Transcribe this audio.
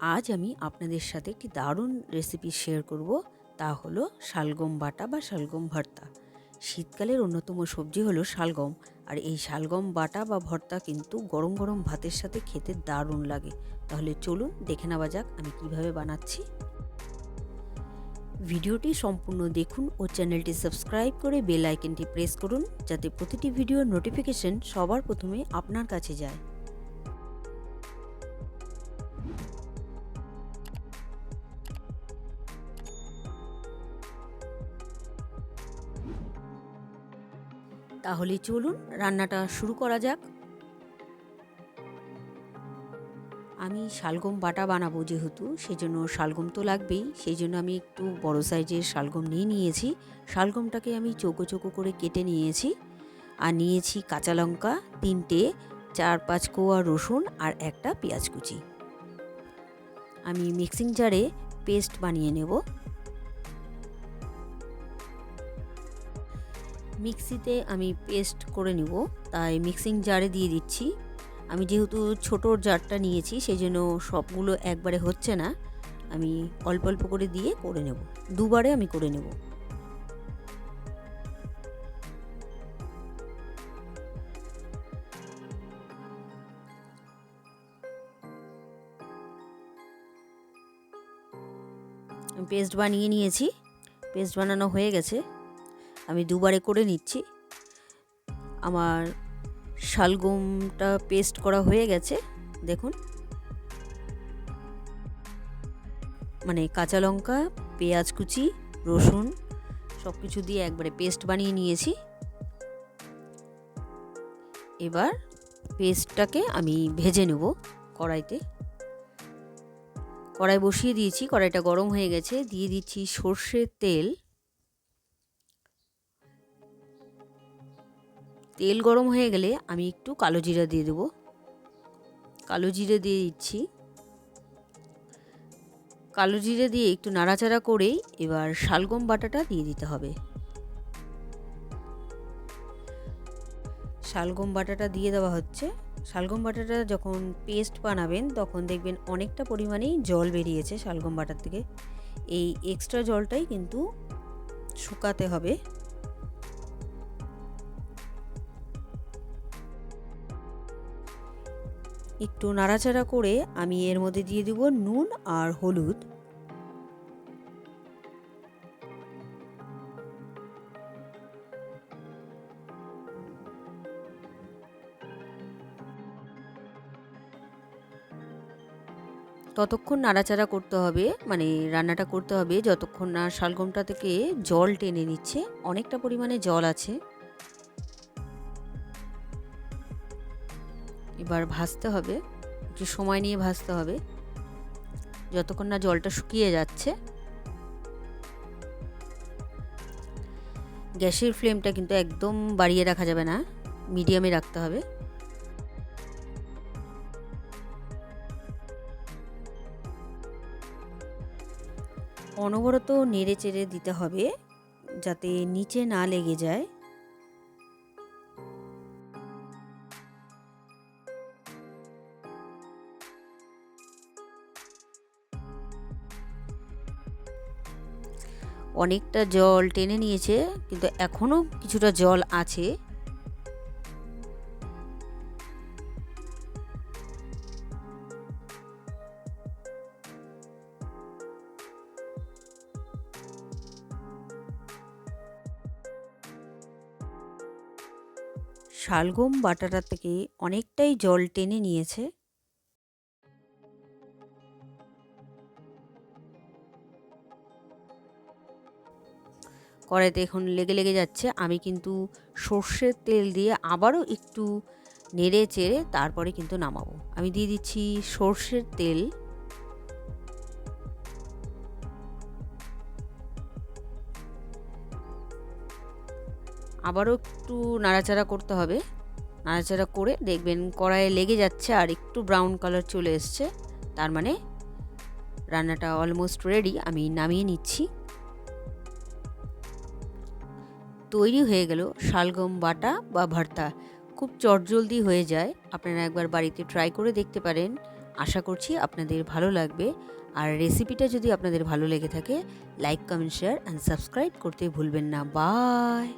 আজ আমি আপনাদের সাথে একটি দারুণ রেসিপি শেয়ার করব। তা হলো শালগম বাটা বা শালগম ভর্তা। শীতকালের অন্যতম সবজি হলো শালগম। আর এই শালগম বাটা বা ভর্তা কিন্তু গরম গরম ভাতের সাথে খেতে দারুণ লাগে। তাহলে চলুন দেখে নেওয়া যাক আমি কীভাবে বানাচ্ছি। ভিডিওটি সম্পূর্ণ দেখুন ও চ্যানেলটি সাবস্ক্রাইব করে বেল আইকনটি প্রেস করুন, যাতে প্রতিটি ভিডিওর নোটিফিকেশন সবার প্রথমে আপনার কাছে যায়। তাহলে চলুন, রান্নাটা শুরু করা যাক। আমি শালগম বাটা বানাবো যেহেতু, সেজন্য শালগম তো লাগবেই সেই জন্য আমি একটু বড় সাইজের শালগম নিয়ে নিয়েছি। শালগমটাকে আমি চৌকো চৌকো করে কেটে নিয়েছি। আর নিয়েছি কাঁচা লঙ্কা, তিনটে, চার পাঁচ কোয়া রসুন আর একটা পেঁয়াজ কুচি। আমি মিক্সিং জারে পেস্ট বানিয়ে নেব। মিক্সিতে আমি পেস্ট করে নেব। তাই মিক্সিং জারে দিয়ে দিচ্ছি। আমি যেহেতু ছোটো জারটা নিয়েছি সেই জন্য সবগুলো একবারে হচ্ছে না। আমি অল্প অল্প করে দিয়ে করে নেব। দুবারে আমি করে নেব। পেস্ট বানিয়ে নিয়েছি। পেস্ট বানানো হয়ে গেছে। আমি দুবারে করে নিচ্ছি। আমার শালগমটা পেস্ট করা হয়ে গেছে, দেখুন। মানে কাঁচা লঙ্কা, পেঁয়াজ কুচি, রসুন সব কিছু দিয়ে একবারে পেস্ট বানিয়ে নিয়েছি। এবার পেস্টটাকে আমি ভেজে নেব কড়াইতে। কড়াই বসিয়ে দিয়েছি, কড়াইটা গরম হয়ে গেছে, দিয়ে দিচ্ছি সর্ষের তেল। তেল গরম হয়ে গেলে আমি একটু কালো জিরা দিয়ে দেবো। কালো জিরে দিয়ে দিচ্ছি। কালো জিরে দিয়ে একটু নাড়াচাড়া করেই এবার শালগম বাটাটা দিয়ে দিতে হবে। শালগম বাটাটা দিয়ে দেওয়া হচ্ছে। শালগম বাটাটা যখন পেস্ট বানাবেন, তখন দেখবেন অনেকটা পরিমাণেই জল বেরিয়েছে শালগম বাটার থেকে। এই এক্সট্রা জলটাই কিন্তু শুকাতে হবে। একটু নাড়াচাড়া করে আমি এর মধ্যে দিয়ে দিব নুন আর হলুদ। ততক্ষণ নাড়াচাড়া করতে হবে মানে রান্নাটা করতে হবে, যতক্ষণ না শালগমটা থেকে জল টেনে নিচ্ছে, অনেকটা পরিমাণে জল আছে। এবার ভাজতে হবে, একটু সময় নিয়ে ভাজতে হবে। যতক্ষণ না জলটা শুকিয়ে যাচ্ছে, গ্যাসের ফ্লেমটা কিন্তু একদম বাড়িয়ে রাখা যাবে না, মিডিয়ামে রাখতে হবে। অনবরত নেড়ে চেড়ে দিতে হবে, যাতে নিচে না লেগে যায়। অনেকটা জল টেনে নিয়েছে, কিন্তু এখনও কিছুটা জল আছে। শালগম বাটাটা থেকে অনেকটাই জল টেনে নিয়েছে। কড়াইতে এখন লেগে লেগে যাচ্ছে। আমি কিন্তু সর্ষের তেল দিয়ে আবারও একটু নেড়ে চেড়ে তারপরে কিন্তু নামাবো। আমি দিয়ে দিচ্ছি সর্ষের তেল। আবারও একটু নাড়াচাড়া করতে হবে। নাড়াচাড়া করে দেখবেন কড়াইয়ে লেগে যাচ্ছে আর একটু ব্রাউন কালার চলে এসছে। তার মানে রান্নাটা অলমোস্ট রেডি আমি নামিয়ে নিচ্ছি। তৈরি হয়ে গেল শালগম বাটা বা ভর্তা। খুব চটজলদি হয়ে যায়। আপনারা একবার বাড়িতে ট্রাই করে দেখতে পারেন। আশা করছি আপনাদের ভালো লাগবে। আর রেসিপিটা যদি আপনাদের ভালো লেগে থাকে like comment share and subscribe করতে ভুলবেন না। বাই